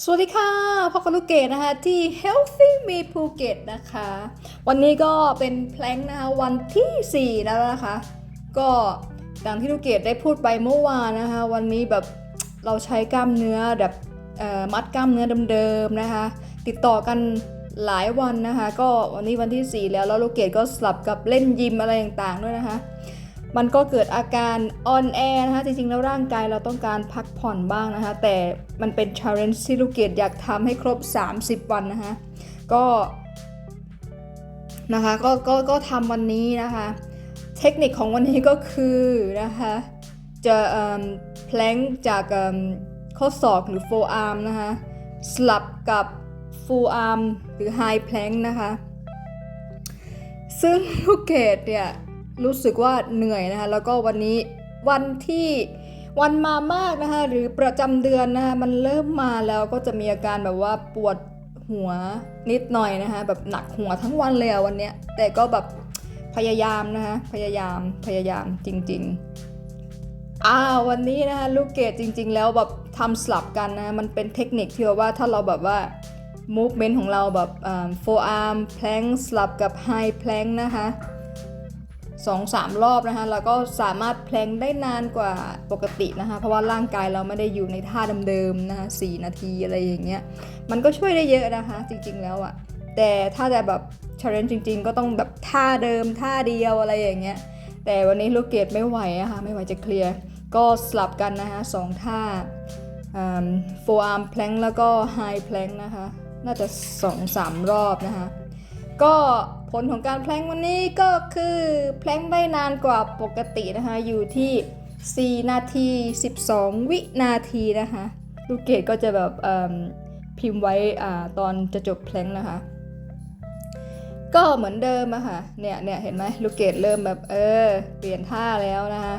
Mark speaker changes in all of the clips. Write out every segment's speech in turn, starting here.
Speaker 1: สวัสดีค่ะพบกับลูกเกดนะคะที่ Healthy Me Phuket นะคะ วันนี้ก็เป็นแพลงนะคะวันที่ 4 แล้วนะคะ ก็ดังที่ลูกเกดได้พูดไปเมื่อวานนะคะ วันนี้แบบเราใช้กล้ามเนื้อแบบมัดกล้ามเนื้อเดิมๆนะคะ ติดต่อกันหลายวันนะคะ ก็วันนี้วันที่ 4 แล้วแล้วลูกเกดก็สลับกับเล่นยิมอะไรต่างๆด้วยนะคะ มันก็เกิดอาการอ่อนแอนะคะจริงๆ แล้วร่างกายเราต้องการพักผ่อนบ้างนะคะ แต่มันเป็น challenge ที่ลูกเกดอยากทำให้ครบ 30 วันนะคะ ก็นะคะก็ก็ก็ทำวันนี้นะคะ เทคนิคของวันนี้ก็คือนะคะจะแพลงจากข้อศอกหรือ forearm นะคะ สลับกับ full arm หรือ high plank นะคะ ซึ่งลูกเกดเนี่ย รู้สึกว่าเหนื่อยนะคะแล้วก็วันนี้วันที่วันมามากนะคะหรือประจำเดือนนะคะมันเริ่มมาแล้วก็จะมีอาการแบบว่าปวดหัวนิดหน่อยนะคะแบบหนักหัวทั้งวันเลยวันเนี้ยแต่ก็แบบพยายามนะคะพยายามพยายามจริง ๆอ่าวันนี้นะคะลูกเกดจริง ๆ แล้วแบบทำสลับกันนะมันเป็นเทคนิคที่ว่าถ้าเราแบบว่า movement ของเราแบบอ่า forearm plank สลับกับ high plank นะคะ สองสามรอบนะคะแล้วก็สามารถแพลงได้นานกว่าปกตินะคะเพราะว่าร่างกายเราไม่ได้อยู่ในท่าเดิมๆนะคะสี่นาทีอะไรอย่างเงี้ยมันก็ช่วยได้เยอะนะคะจริงๆแล้วอะแต่ถ้าจะแบบ challenge จริง ๆ ก็ต้องแบบท่าเดิมท่าเดียวอะไรอย่างเงี้ยแต่วันนี้ลูกเกดไม่ไหวอะค่ะไม่ไหวจะเคลียร์ก็สลับกันนะคะสองท่าอ่า forearm plank แล้วก็ high plank นะคะ น่าจะสองสามรอบนะคะ ก็ผลของการแพลงวันนี้ก็คือแพลงได้นานกว่าปกตินะคะอยู่ที่ 4 นาที 12 วินาทีนะคะลูกเกดก็จะแบบพิมพ์ไว้อตอนจะจบแพลงนะคะ ก็เหมือนเดิมอะค่ะเนี่ยเนี่ยเห็นไหมลูกเกดเริ่มแบบเออ เปลี่ยนท่าแล้วนะคะ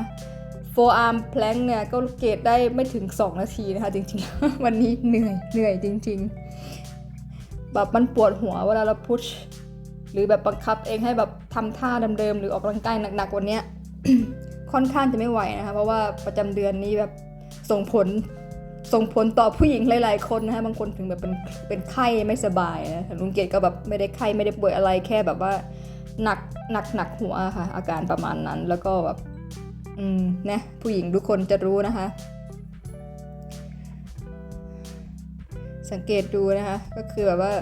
Speaker 1: forearm plank เนี่ยก็ลูกเกดได้ไม่ถึง 2 นาทีนะคะจริงๆ วันนี้เหนื่อยเหนื่อยจริง ๆ แบบมันปวดหัวเวลาเราพุช หรือแบบบังคับเองให้แบบทำท่าเดิมๆหรือออกกำลังกายหนักๆวันเนี้ยค่อนข้างจะไม่ไหวนะคะเพราะว่าประจำเดือนนี้แบบส่งผลส่งผลต่อผู้หญิงหลาย ๆ คนนะคะบางคนถึงแบบเป็นเป็นไข้ไม่สบายนะลุงเกดก็แบบไม่ได้ไข้ไม่ได้ป่วยอะไรแค่แบบว่าหนักหนักหนักหัวค่ะอาการประมาณนั้นแล้วก็แบบอืมนะผู้หญิงทุกคนจะรู้นะคะ สังเกตดูนะคะ ก็คือแบบว่า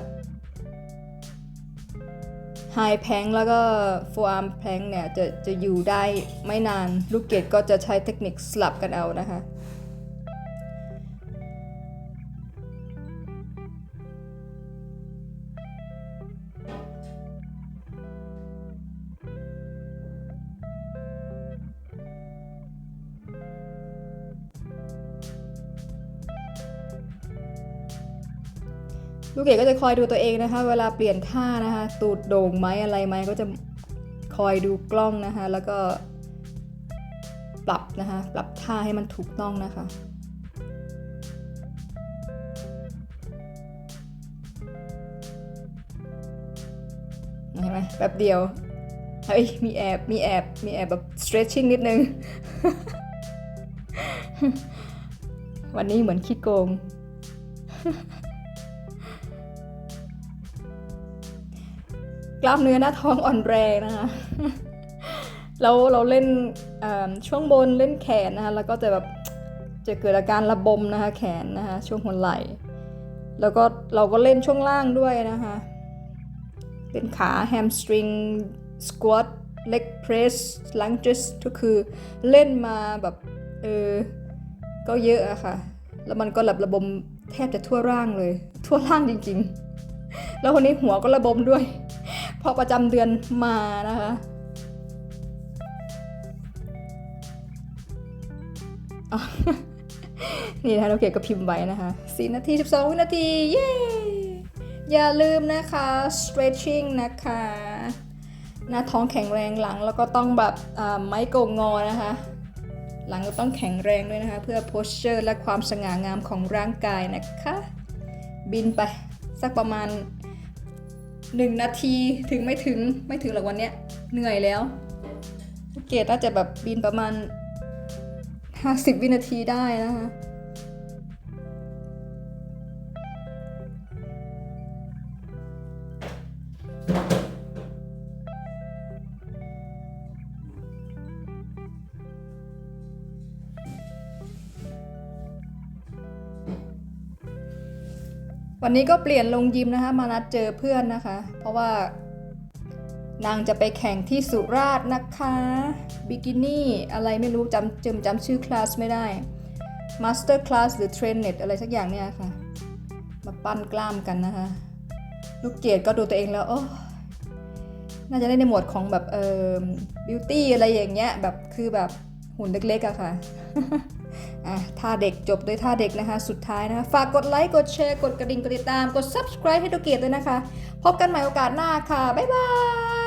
Speaker 1: ไฮแพงแล้วก็ Forearm Plank เนี่ยจะจะอยู่ได้ไม่นาน ลูกเกดก็จะใช้เทคนิคสลับกันเอานะคะ ลูกเกดก็จะคอยดูตัวเองนะคะ เวลาเปลี่ยนท่านะคะ ตูดโด่งไหมอะไรไหมก็จะคอยดูกล้องนะคะ แล้วก็ ปรับนะคะ ปรับท่าให้มันถูกต้องนะคะเห็นไหมแป๊บเดียวเฮ้ยมีแอบมีแอบมีแอบแบบ stretching นิดนึง วันนี้เหมือนขี้โกง กล้ามเนื้อหน้าท้องอ่อนแรงนะคะแล้วเราเล่นช่วงบนเล่นแขนนะคะแล้วก็จะแบบจะเกิดอาการระบมนะคะแขนนะคะช่วงหัวไหล่ แล้วก็เราก็เล่นช่วงล่างด้วยนะคะเป็นขาแฮมสตริงสควอตเล็กเพรสลังจิสก็คือเล่นมาแบบเออก็เยอะอะค่ะ แล้วมันก็หลับระบมแทบจะทั่วร่างเลย ทั่วร่างจริงๆ แล้วคนนี้หัวก็ระบมด้วย พอประจำเดือนมานะคะนี่นะคะเราเก็บกับพิมพ์ไว้นะคะ4นาที 12 วินาที เย้ อย่าลืมนะคะ stretching นะคะ หน้าท้องแข็งแรงหลังแล้วก็ต้องแบบไม้โกงงอนะคะ หลังก็ต้องแข็งแรงด้วยนะคะ เพื่อ posture และความสง่างามของร่างกายนะคะ บินไปสักประมาณ 1 นาทีถึงไม่ถึงไม่ถึงหรอกวันเนี้ยเหนื่อยแล้วเกตน่าจะแบบบินประมาณ 50 วินาทีได้นะคะ วันนี้ก็เปลี่ยนลงยิมนะคะ มานัดเจอเพื่อนนะคะ เพราะว่านางจะไปแข่งที่สุราษฎร์นะคะบิกินี่อะไรไม่รู้จำจำจำชื่อคลาสไม่ได้ Master Class หรือ Trainnet อะไรสักอย่างเนี่ยค่ะ มาปั้นกล้ามกันนะคะ ลูกเกดก็ดูตัวเองแล้ว โอ้น่าจะได้ในหมวดของแบบเอ่อบิวตี้อะไรอย่างเงี้ยแบบคือแบบหุ่นเล็กๆอะค่ะ อะท่าเด็กจบด้วยท่าเด็กนะคะ สุดท้ายนะคะ ฝากกดไลค์ กดแชร์ กดกระดิ่ง กดติดตาม กด subscribe ให้ดูเกียรติด้วยนะคะ พบกันใหม่โอกาสหน้าค่ะ บ๊ายบาย